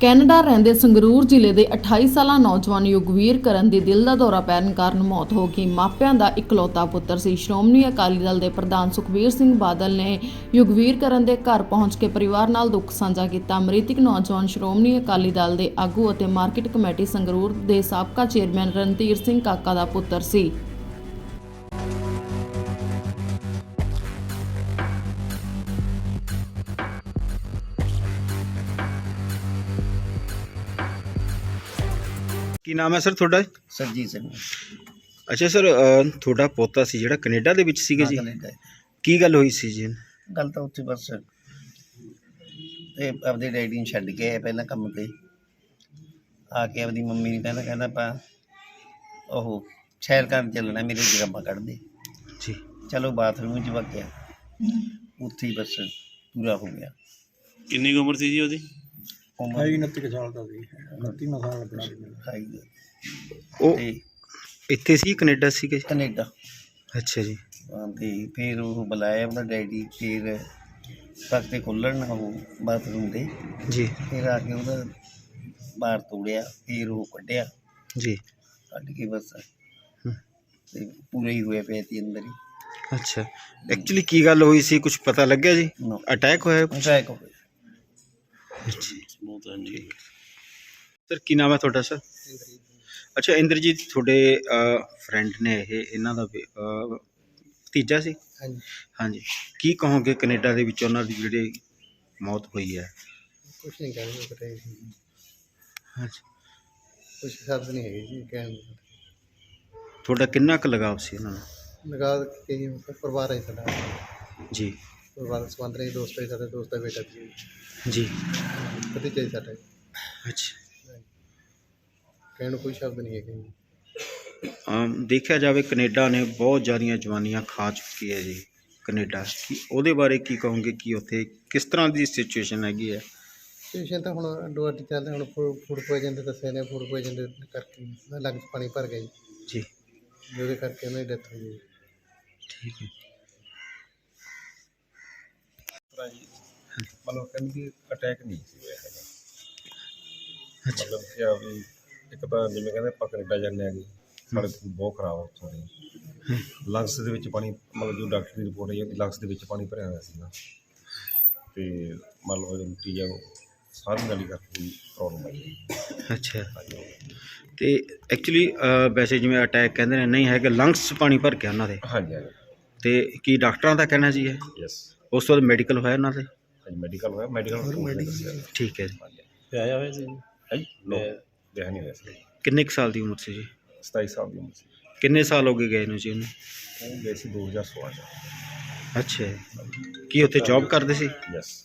Canada ਰਹਿੰਦੇ ਸੰਗਰੂਰ ਜ਼ਿਲ੍ਹੇ ਦੇ 28 ਸਾਲਾ ਨੌਜਵਾਨ ਯੁਗਵੀਰ ਕਰਨ ਦੀ ਦਿਲ ਦਾ ਦੌਰਾ ਪੈਣ ਕਾਰਨ ਮੌਤ ਹੋ ਗਈ। ਮਾਪਿਆਂ ਦਾ ਇਕਲੌਤਾ ਪੁੱਤਰ ਸੀ। ਸ਼੍ਰੋਮਣੀ ਅਕਾਲੀ ਦਲ ਦੇ ਪ੍ਰਧਾਨ ਸੁਖਬੀਰ ਸਿੰਘ ਬਾਦਲ ਨੇ ਯੁਗਵੀਰ ਕਰਨ ਦੇ ਘਰ ਪਹੁੰਚ ਕੇ ਪਰਿਵਾਰ ਨਾਲ ਦੁੱਖ ਸਾਂਝਾ ਕੀਤਾ। ਮ੍ਰਿਤਕ ਨੌਜਵਾਨ ਸ਼੍ਰੋਮਣੀ ਅਕਾਲੀ ਦਲ ਦੇ ਆਗੂ ਅਤੇ ਮਾਰਕੀਟ ਕਮੇਟੀ ਸੰਗਰੂਰ ਦੇ ਸਾਬਕਾ ਚੇਅਰਮੈਨ ਰਣਧੀਰ ਸਿੰਘ ਕਾਕਾ ਦਾ ਪੁੱਤਰ ਸੀ। ਕੀ ਨਾਮ ਹੈ ਸਰ ਤੁਹਾਡਾ? ਸਰਜੀਤ ਸਿੰਘ। ਅੱਛਾ ਸਰ ਅਹ, ਤੁਹਾਡਾ ਪੋਤਾ ਸੀ ਜਿਹੜਾ ਕੈਨੇਡਾ ਦੇ ਵਿੱਚ ਸੀਗੇ ਜੀ? ਕੈਨੇਡਾ। ਕੀ ਗੱਲ ਹੋਈ ਸੀ ਜੀ? ਗੱਲ ਤਾਂ ਉੱਥੇ ਬਸ ਤੇ ਆਪਦੇ ਡੈਡੀ ਨੂੰ ਛੱਡ ਕੇ ਆਇਆ ਪਹਿਲਾਂ ਕੰਮ ਤੇ। ਆ ਕੇ ਆਪਦੀ ਮੰਮੀ ਨੂੰ ਕਹਿੰਦਾ ਕਹਿੰਦਾ ਪਾ ਉਹ ਸ਼ਹਿਰ ਕਰਨ ਚੱਲਣਾ ਮੇਰੇ ਜਰਾਬਾਂ ਕੱਢ ਦੇ। ਜੀ। ਚਲੋ ਬਾਥਰੂਮ 'ਚ ਵਗਿਆ ਉੱਥੇ ਹੀ ਬਸ ਪੂਰਾ ਹੋ ਗਿਆ। ਕਿੰਨੀ ਕੁ ਉਮਰ ਸੀ ਜੀ ਉਹਦੀ? ਉਮਰ 29 ਸਾਲ ਦਾ ਸੀ। 29 ਸਾਲ ਆਪਣਾ ਖਾਈ ਗਈ। ਉਹ ਤੇ ਇੱਥੇ ਸੀ ਕੈਨੇਡਾ ਸੀਗੇ ਕੈਨੇਡਾ। ਅੱਛਾ ਜੀ। ਹਾਂ, ਤੇ ਫਿਰ ਉਹ ਬੁਲਾਇਆ ਉਹਦਾ ਡੈਡੀ ਫਿਰ ਤਖਤੇ ਖੋਲਣ ਉਹ ਬਾਥਰੂਮ ਦੇ ਜੀ। ਫਿਰ ਆ ਕੇ ਉਹਦਾ ਬਾਹਰ ਤੋੜਿਆ ਫਿਰ ਉਹ ਕੱਢਿਆ। ਜੀ। ਕੱਢ ਕੇ ਬਸ ਹਮ। ਤੇ ਪੂਰੇ ਹੀ ਹੋਏ ਪਏ ਸੀ ਅੰਦਰ ਹੀ। ਅੱਛਾ। ਐਕਚੁਅਲੀ ਕੀ ਗੱਲ ਹੋਈ ਸੀ? ਕੁਝ ਪਤਾ ਲੱਗਿਆ ਜੀ? ਨੋ। ਅਟੈਕ ਹੋਇਆ ਅਟੈਕ ਹੋ ਗਿਆ ਅੱਛਾ। ਬਹੁਤ ਹੈ। ਜੀ ਸਰ ਕੀ ਨਾਮ ਹੈ ਤੁਹਾਡਾ ਸਰ? ਅੱਛਾ ਇੰਦਰਜੀਤ ਤੁਹਾਡੇ ਫਰੈਂਡ ਨੇ ਇਹ ਇਹਨਾਂ ਦਾ ਵੀ, ਅਹ, ਭਤੀਜਾ ਸੀ? ਹਾਂਜੀ। ਹਾਂਜੀ। ਕੀ ਕਹੋਗੇ ਕੈਨੇਡਾ ਦੇ ਵਿੱਚ ਉਹਨਾਂ ਦੀ ਜਿਹੜੀ ਮੌਤ ਹੋਈ ਹੈ? ਕੁਛ ਨਹੀਂ ਕਹਿ ਪਤਾ ਜੀ। ਹਾਂਜੀ। ਕੁਛ ਸ਼ਬਦ ਨਹੀਂ ਹੈਗੇ ਜੀ ਕਹਿਣ ਨੂੰ। ਤੁਹਾਡਾ ਕਿੰਨਾ ਕੁ ਲਗਾਵ ਸੀ ਉਹਨਾਂ ਨਾਲ ਲਗਾ ਕੇ ਜੀ ਪਰਿਵਾਰ ਹੈ ਸਾਡਾ। ਜੀ। ਹੈ ਸਾਡਾ ਦੋਸਤ ਦਾ ਬੇਟਾ ਜੀ ਜੀ। ਭਤੀਜਾ ਜੀ ਸਾਡਾ। ਅੱਛਾ। ਕਹਿਣ ਨੂੰ ਕੋਈ ਸ਼ਬਦ ਨਹੀਂ ਅਮ ਦੇਖਿਆ ਜਾਵੇ ਕੈਨੇਡਾ ਨੇ ਬਹੁਤ ਜ਼ਿਆਦੀਆਂ ਜਵਾਨੀਆਂ ਖਾ ਚੁੱਕੀ ਹੈ ਜੀ ਕੈਨੇਡਾ। ਕੀ ਉਹਦੇ ਬਾਰੇ ਕੀ ਕਹੋਗੇ ਕਿ ਉੱਥੇ ਕਿਸ ਤਰ੍ਹਾਂ ਦੀ ਸਿਚੁਏਸ਼ਨ ਹੈਗੀ ਹੈ? ਪੇਸ਼ੈਂਟ ਤਾਂ ਹੁਣ ਅੱਡੀ ਚੱਲਦੇ ਹੁਣ ਫੂਡ ਪੋਇਜ਼ਨ ਦੇ ਦੱਸਿਆ ਨੇ ਫੂਡ ਪੋਇਜ਼ਨ ਦੇ ਕਰਕੇ ਲੰਗ 'ਚ ਪਾਣੀ ਭਰ ਗਿਆ ਜੀ। ਜੀ। ਜਿਹਦੇ ਕਰਕੇ ਉਹਨਾਂ ਦੀ ਡੈਥ ਹੋਈ ਜੀ ਠੀਕ ਹੈ। ਮਤਲਬ ਕਹਿੰਦੇ ਕਿ ਅਟੈਕ ਨਹੀਂ ਸੀ ਹੋਇਆ ਹੈਗਾ। ਅੱਛਾ। ਮਤਲਬ ਕਿ ਆ ਵੀ ਇੱਕ ਤਾਂ ਜਿਵੇਂ ਕਹਿੰਦੇ ਆਪਾਂ ਕੈਨੇਡਾ ਜਾਂਦੇ ਆਗੇ ਸਾਡੇ ਬਹੁਤ ਖਰਾਬ ਆ ਉੱਥੋਂ ਦੇ। ਲੰਗਸ ਦੇ ਵਿੱਚ ਪਾਣੀ ਮਤਲਬ ਜੋ ਡਾਕਟਰ ਦੀ ਰਿਪੋਰਟ ਆਈ ਹੈ ਕਿ ਲੰਗਸ ਦੇ ਵਿੱਚ ਪਾਣੀ ਭਰਿਆ ਹੋਇਆ ਸੀਗਾ। ਤੇ ਮਤਲਬ ਉਹ ਮਿੱਟੀ ਜਾਂ ਸਾਰੀ ਨਾਲੀ ਕਰਕੇ ਪ੍ਰੋਬਲਮ ਆਈ ਅੱਛਾ। ਤੇ ਐਕਚੁਅਲੀ ਵੈਸੇ ਜਿਵੇਂ ਅਟੈਕ ਕਹਿੰਦੇ ਨੇ ਨਹੀਂ ਹੈਗਾ ਲੰਗਸ 'ਚ ਪਾਣੀ ਭਰ ਗਿਆ ਉਹਨਾਂ ਦੇ। ਹਾਂਜੀ ਹਾਂਜੀ। ਤੇ ਕੀ ਡਾਕਟਰਾਂ ਦਾ ਕਹਿਣਾ ਜੀ ਇਹ? ਯੈਸ ਉਸ ਤੋਂ ਬਾਅਦ ਮੈਡੀਕਲ ਹੋਇਆ ਉਹਨਾਂ ਦੇ? ਹਾਂਜੀ ਮੈਡੀਕਲ ਹੋਇਆ ਮੈਡੀਕਲ ਠੀਕ ਹੈ ਜੀ। ਤੇ ਆਇਆ ਹੋਇਆ ਸੀ? ਹਾਂਜੀ ਨੋ। ਵਿਆਹ ਨਹੀਂ ਹੋਇਆ ਸੀ। ਕਿੰਨੇ ਕੁ ਸਾਲ ਦੀ ਉਮਰ ਸੀ ਜੀ? 27 ਸਾਲ ਦੀ ਉਮਰ ਸੀ। ਕਿੰਨੇ ਸਾਲ ਹੋ ਗਏ ਗਏ ਨੂੰ ਜੀ ਉਹਨੂੰ? ਉਹ ਗਏ ਸੀ 2016 ਚ। ਅੱਛਾ ਜੀ। ਕੀ ਉੱਥੇ ਜੌਬ ਕਰਦੇ ਸੀ? ਯੈਸ